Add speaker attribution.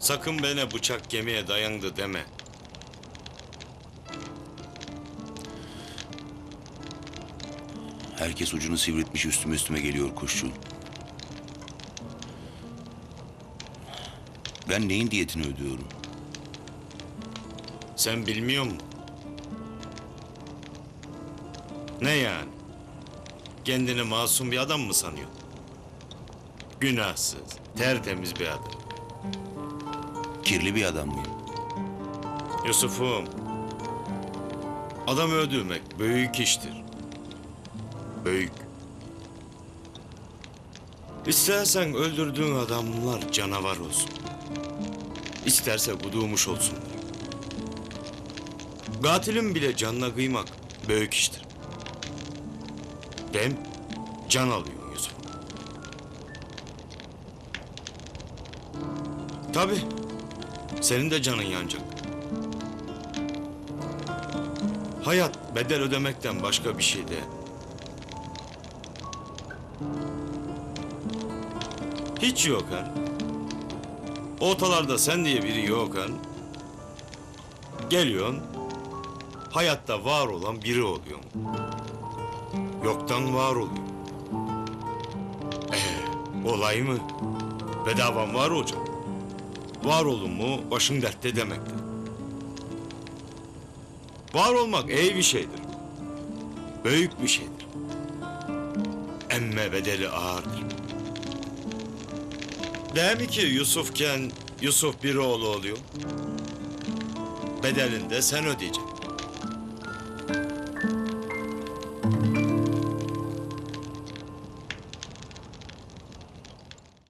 Speaker 1: Sakın bana bıçak gemiye dayandı deme.
Speaker 2: Herkes ucunu sivritmiş üstüme üstüme geliyor kuşçu. Ben neyin diyetini ödüyorum?
Speaker 1: Sen bilmiyor musun? Ne yani? Kendini masum bir adam mı sanıyorsun? Günahsız, tertemiz bir adam.
Speaker 2: Kirli bir adam mıyım?
Speaker 1: Yusuf'um, adam öldürmek büyük iştir. Büyük. İstersen öldürdüğün adamlar canavar olsun. İsterse kudurmuş olsunlar. Katilin bile canına kıymak büyük iştir. Ben can alıyorum Yusuf. Tabii. Senin de canın yanacak. Hayat bedel ödemekten başka bir şey değil. Hiç yok ha. Ortalarda sen diye biri yok ha. Geliyorsun, hayatta var olan biri oluyorsun. Yoktan var oluyor. Ee, olay mı? Bedavan var olacak. Var olun mu başın dertte demektir. Var olmak iyi bir şeydir. Büyük bir şeydir. Emme bedeli ağırdır. Değil mi ki Yusufken Yusuf bir oğlu oluyor? Bedelini de sen ödeyeceksin.